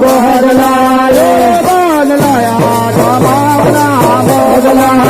બહર લાયો બન લાયા ગમાવના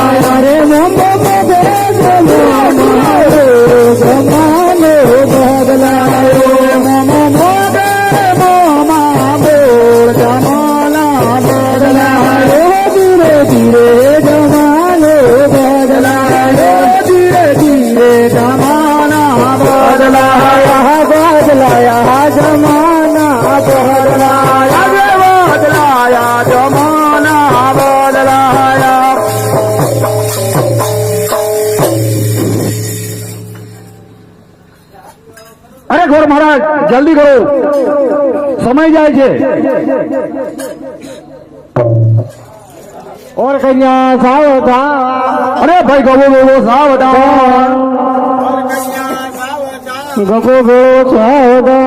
जल्दी करो। समय जाए और कन्या सा होता अरे भाई गबो गोबो सा होता गबो गोबो सा होता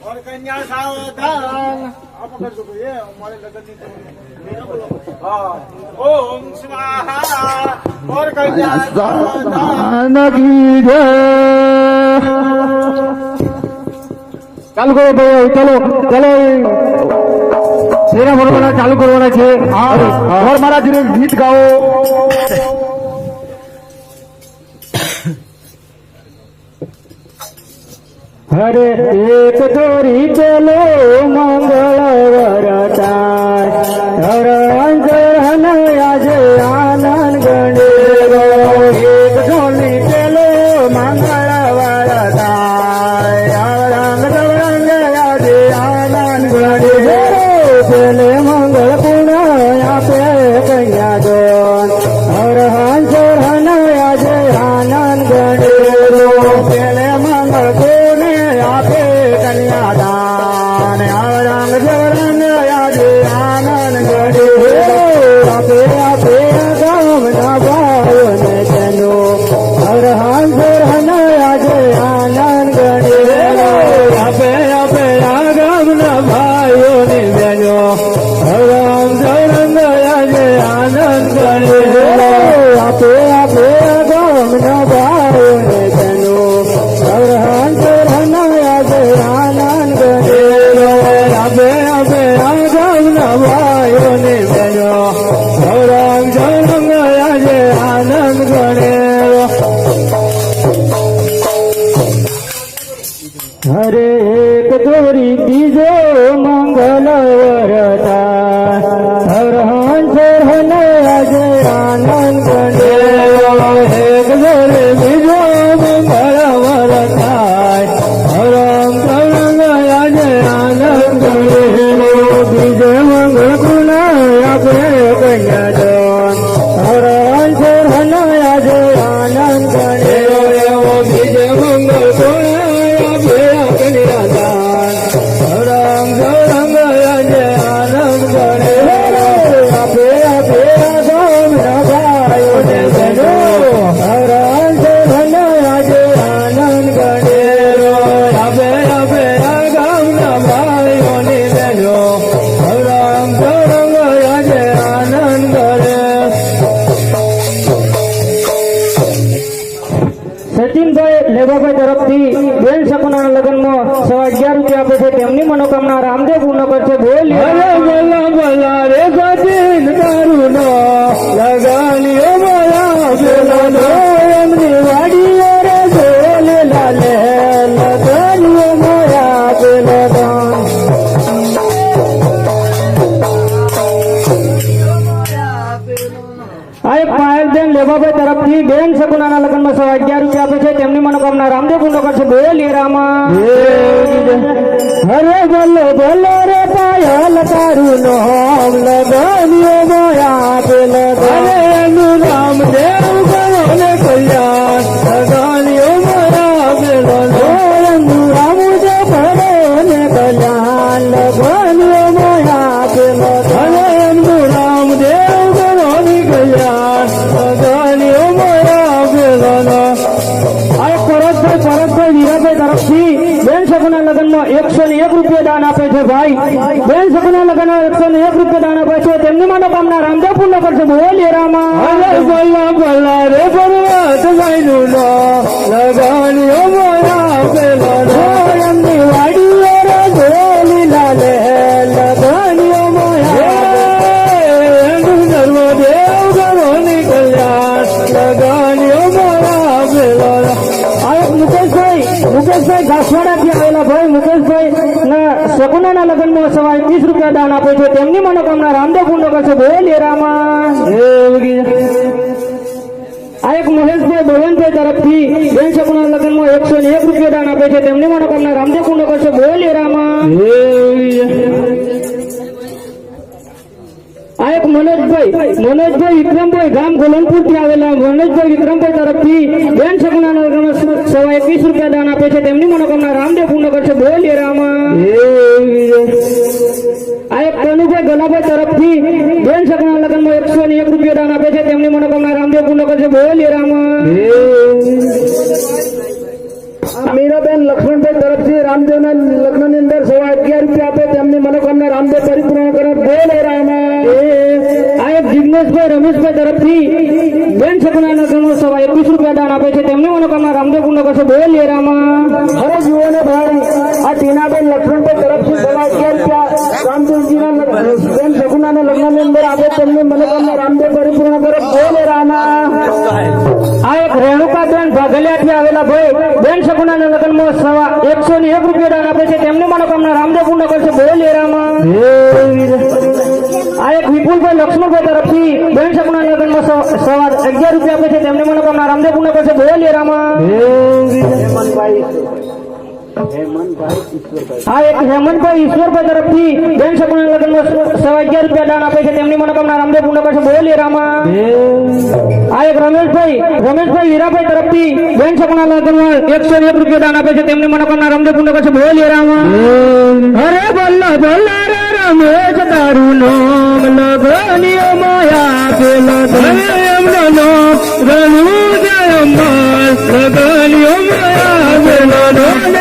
और कन्या सावधान आप कर दो ये हमारे लगन नहीं हाँ ओम स्वाहा और कन्या सावधान চালু করো ভাই চলো চলো সেরা বলব না চালু করব না খেয়ে আর ঘর মারা জিনিস গীত গাও હરે એક ધોરી ચલો મંગળવરતા हरा છે ગુનાના લગ્નમાં સો અગિયાર રૂપિયા આપે છે. તેમની મનોકામના રામદેવ પૂર્ણ કરશે. બોલીએ રામા હરે બોલો બોલો રે પાયલ, તારું નામ લગાવ્યો માયા પેલ. રામદેવ કરો ને કલ્યાણ મુકેશભાઈ ઘાસવાડાથી આવેલા ભાઈ મુકેશભાઈ ના સગુનાના લગ્ન મહોત્સવ એકવીસ રૂપિયા દાન આપે છે. તેમની મનોકામના રામદેવ પૂર્ણ કરશે બોલીએ રામા આ એક મહેશભાઈ ભવનભાઈ તરફથી બેન સગુના લગ્નમાં એકસો ને એક રૂપિયા દાન આપે છે. તેમની મનોકામના રામદેવ પૂર્ણ કરશે બોલીએ રામા આ એક મનોજભાઈ મનોજભાઈ વિક્રમભાઈ ગામ ગોલનપુર થી આવેલા મનોજભાઈ વિક્રમભાઈ તરફથી બેન સગુના લગ્નમાં સવા એકવીસ રૂપિયા દાન આપે છે તેમની મનોકામના રામદેવ પૂર્ણ કરશે બોલીએ રામા આ એક કનુભાઈ ગલાભાઈ તરફથી બેન સગુના લગ્નમાં એકસો ને એક રૂપિયા દાન આપે છે તેમની મનોકામના રામદેવ પૂર્ણ કરશે બોલીએ રામા મીરાબેન લક્ષ્મણભાઈ તરફથી રામદેવના લગ્નની અંદર સવા અગિયાર રૂપિયા આપે તેમની મનોકામના રામદેવ પરિપૂર્ણ કરે બોલે રામા આ એક જિગ્નેશભાઈ રમેશભાઈ તરફથી બેન સગુના લગ્નમાં સવા એકવીસ રૂપિયા દાન આપે છે. તેમની મનોકામના રામદેવ પૂર્ણ કરશે બોલ લેરામાં હવે જીવોને ભાઈ આ ટીનાબેન લક્ષ્મણભાઈ તરફથી સવા અગિયાર રૂપિયા રામદેવજીના બેન સગુનાના લગ્નની અંદર આપે તેમની મનોકામના રામદેવ પરિપૂર્ણ કરે. બોલ લેરાના આ એક રેણુકાબેન ભાગલિયાથી આવેલા ભાઈ. બેન સગુનાના લગ્નમાં સવા એકસો ને એક રૂપિયા દાન આપે છે. તેમની મનોકામના રામદેવ પૂર્ણ કરશે બોલ રામા. આ એક વિપુલભાઈ લક્ષ્મણભાઈ તરફથી બેન સગુનાના લગ્નમાં સવા- સવા અગિયાર રૂપિયા આપે છે તેમની મનોકામના રામદેવ પૂર્ણ કરશે બોલે રામા હા એક હેમંતભાઈ ઈશ્વરભાઈ તરફથી બેન સગુના લગ્નમાં સવા અગિયાર રૂપિયા દાન આપે છે તેમની મનોકામના રામદેવ પૂર્ણ કરશે બોલે રામા આ એક રમેશભાઈ રમેશભાઈ વીરાભાઈ તરફથી બેન સગુના લગ્નમાં એકસો એક રૂપિયા દાન આપે છે તેમની મનોકામના રામદેવ પૂર્ણ કરશે બોલે રામા અરે બલ્લા બલ્લા રે રમેશ તારું નામ લગનિયો માયા પેલો એમનો નો રણુ જય અંબાલ લગનિયો માયા પેલો લગાડ્યો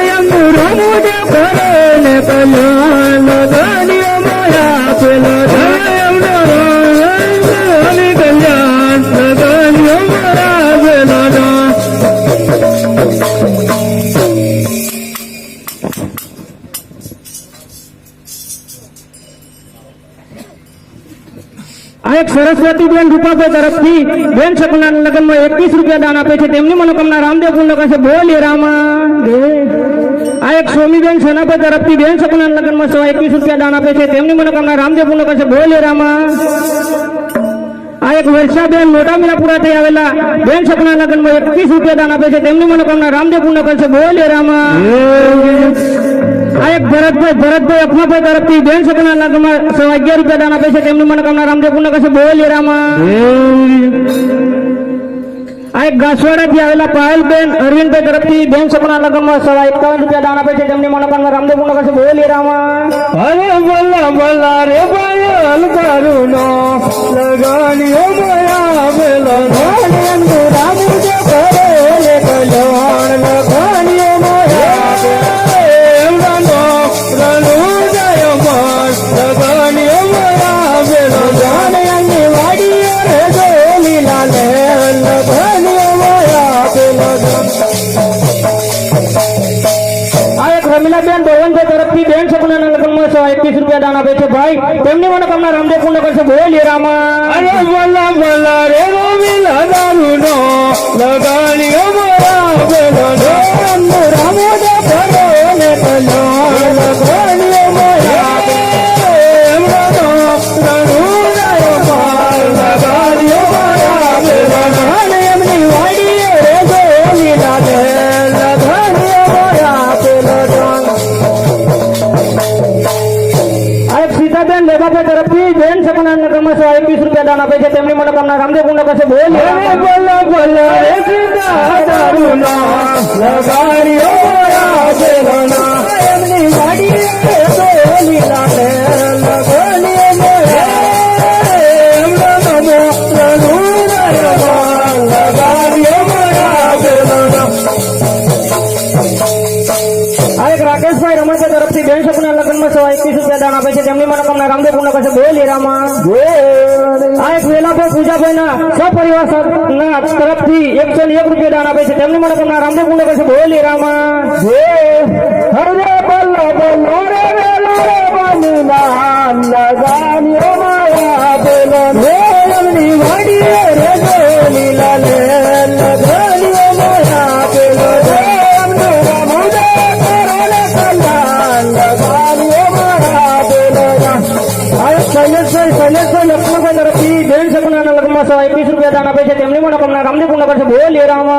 એક રૂપાભાઈ તરફથી બેન શકુના લગ્નમાં એકવીસ રૂપિયા દાન આપે છે. તેમની મનોકામના રામદેવ પૂર્ણ કરશે બોલે રામા આ એક સ્વામીબેન સોનાભાઈ તરફથી બેન શકુના લગ્નમાં સવા એકવીસ રૂપિયા દાન આપે છે. તેમની મનોકામના રામદેવ પૂર્ણ કરશે બોલે રામા આ એક વર્ષાબેન મોટા મીરાપુરાથી આવેલા બેન સપના લગ્નમાં એકવીસ રૂપિયા દાન આપે છે. તેમની મનોકામના રામદેવ પૂર્ણ કરશે બોલે રામા આ એક ભરતભાઈ ભરતભાઈ અખમાભાઈ તરફથી બેન સપના લગ્નમાં અગિયાર રૂપિયા દાન આપે છે. તેમની મનોકામના રામદેવ પૂર્ણ કરશે બોલે રામા આ એક ઘાસવાડાથી આવેલા પાયલબેન અરવિંદભાઈ તરફથી બેન સપના લગ્નમાં સવા એકાવન રૂપિયા દાન આપે છે. તેમની મનોકામના રામદેવ પૂર્ણ કરશે બોલે રામા અરે બોલા બોલા રે ભાઈ તારું નો લગાડ્યો મોરા પેલો સવા એકવીસ રૂપિયા દાન આપે છે ભાઈ તેમની મનોકામના રામદેવ પૂર્ણ કરશે બોલે રામા અરે બોલા બોલા રે રોમિલા દારૂ નો લગાડ્યો મોરા આપે છે તેમની મનોકામના રામદેવ પૂર્ણ કરશે બોલે અરે રામા. બોલા બોલા રે સીતા દારૂ નો લગાડ્યો મોરા પેલો એમની છે મનોકામના રામદેવ પૂર્ણ કરશે. બોલી રામા. આ એક વેલાભાઈ પૂજાભાઈના સપરિવાર ના તરફથી એકસો ને એક રૂપિયા દાન આપે છે. તેમની મનોકામના રામદેવ પૂર્ણ કરશે. બોલી રામા. હરે માયા બોલો మన కొన్న రామదేవ్ కొండ పరిచయం బోలే రామా